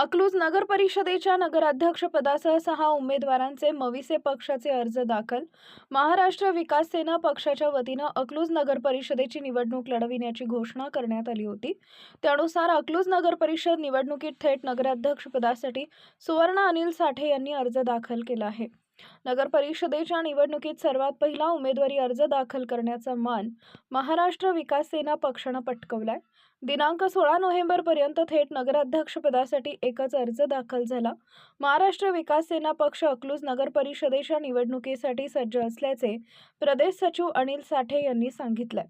अकलूज नगर परिषदेच्या नगराध्यक्षपदासह सहा उमेदवारांचे मविसे पक्षाचे अर्ज दाखल. महाराष्ट्र विकास सेना पक्षाच्या वतीनं अकलूज नगर परिषदेची निवडणूक लढविण्याची घोषणा करण्यात आली होती. त्यानुसार अकलूज नगर परिषद निवडणुकीत थेट नगराध्यक्षपदासाठी सुवर्ण अनिल साठे यांनी अर्ज दाखल केला आहे. नगर परिषदेच्या निवडणुकीत सर्वात पहिला उमेदवारी अर्ज दाखल करण्याचा मान महाराष्ट्र विकास सेना पक्षानं पटकवलाय. दिनांक सोळा नोव्हेंबरपर्यंत थेट नगराध्यक्षपदासाठी एकच अर्ज दाखल झाला. महाराष्ट्र विकास सेना पक्ष अकलूज नगर परिषदेच्या निवडणुकीसाठी सज्ज असल्याचे प्रदेश सचिव अनिल साठे यांनी सांगितलंय.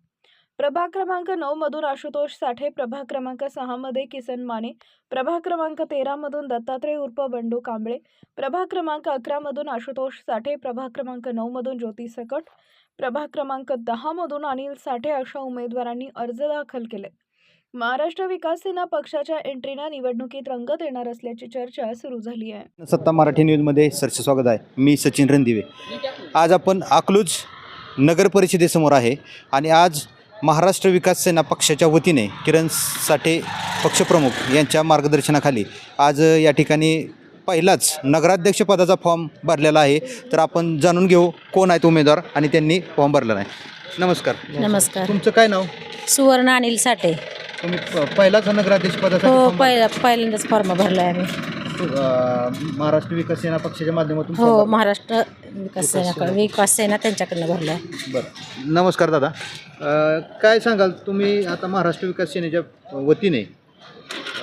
प्रभाग क्रमांक नऊ मधून आशुतोष साठे प्रभाग क्रमांक सहा मध्ये किसन माने प्रभाग क्रमांक तेरा मधून दत्तात्रय उर्फ बंडू कांबळे प्रभाग क्रमांक अकरा मधून आशुतोष साठे प्रभाग क्रमांक नऊ मधून ज्योती सकट प्रभाग क्रमांक दहा मधून अनिल साठे अशा उमेदवारांनी अर्ज दाखल केले. महाराष्ट्र विकास सेना पक्षाच्या एंट्रीनं निवडणुकीत रंगत येणार असल्याची चर्चा सुरू झाली आहे. सत्ता मराठी न्यूजमध्ये सरचे स्वागत आहे. मी सचिन रणदिवे. आज आपण अकलूज नगर परिषदेसमोर आहे आणि आज महाराष्ट्र विकास सेना पक्षाच्या वतीने किरण साठे पक्षप्रमुख यांच्या मार्गदर्शनाखाली आज या ठिकाणी पहिलाच नगराध्यक्षपदाचा फॉर्म भरलेला आहे. तर आपण जाणून घेऊ कोण आहेत उमेदवार आणि त्यांनी फॉर्म भरलेला आहे. नमस्कार. नमस्कार. तुमचं काय नाव? सुवर्ण अनिल साठे. तुम्ही प- पहिलाच नगराध्यक्षपदासाठी हो? पहिला पहिल्यांदाच फॉर्म भरला आहे आम्ही. महाराष्ट्र विकास सेना पक्षाच्या माध्यमातून हो. महाराष्ट्र विकास सेना विकास सेना त्यांच्याकडनं भरला आहे बरं. नमस्कार दादा. अ, काय सांगाल तुम्ही आता महाराष्ट्र विकास सेनेच्या वतीने?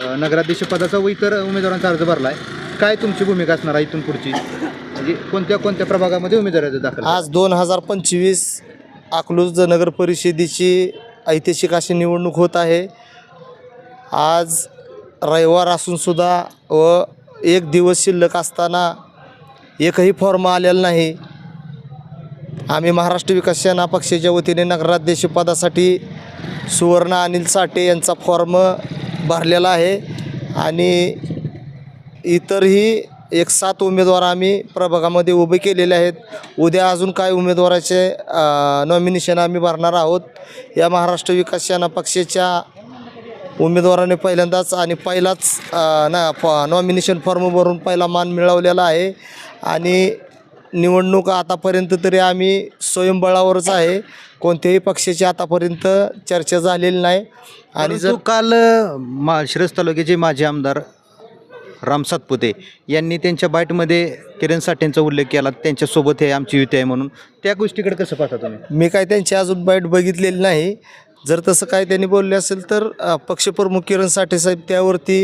अ, नगराध्यक्ष पदाचा व इतर उमेदवारांचा अर्ज भरला आहे काय तुमची भूमिका असणार आहे इथून पुढची? म्हणजे कोणत्या कोणत्या प्रभागामध्ये उमेदवाराचा दाखल आज दोन हजार पंचवीस अकलूज नगर परिषदेची ऐतिहासिक अशी निवडणूक होत आहे. आज रविवार असूनसुद्धा व एक दिवस शिल्लक असताना एकही फॉर्म आलेला नाही. आम्ही महाराष्ट्र विकास सेना पक्षाच्या वतीने नगराध्यक्षपदासाठी सुवर्ण अनिल साठे यांचा फॉर्म भरलेला आहे. आणि इतरही एक सात उमेदवार आम्ही प्रभागामध्ये उभे केलेले आहेत. उद्या अजून काय उमेदवाराचे नॉमिनेशन आम्ही भरणार आहोत. या महाराष्ट्र विकास सेना पक्षाच्या उमेदवाराने पहिल्यांदाच आणि पहिलाच ना फ नॉमिनेशन फॉर्म भरून पहिला मान मिळवलेला आहे. आणि निवडणूक आतापर्यंत तरी आम्ही स्वयंबळावरच आहे. कोणत्याही पक्षाची आतापर्यंत चर्चा झालेली नाही. आणि जर काल मा शिरस तालुक्याचे माजी आमदार राम सातपुते यांनी त्यांच्या बाईटमध्ये किरण साठेंचा उल्लेख केला. त्यांच्यासोबत हे आमची युती आहे म्हणून. त्या गोष्टीकडे कसं पाहता तुम्ही? मी काय त्यांची अजून बाईट बघितलेली नाही. जर तसं काय त्यांनी बोलले असेल तर पक्षप्रमुख किरण साठे साहेब त्यावरती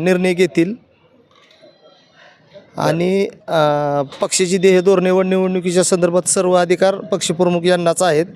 निर्णय घेतील. आणि पक्षाची ध्येय धोरणे व निवडणुकीच्या संदर्भात सर्व अधिकार पक्षप्रमुख यांनाच आहेत.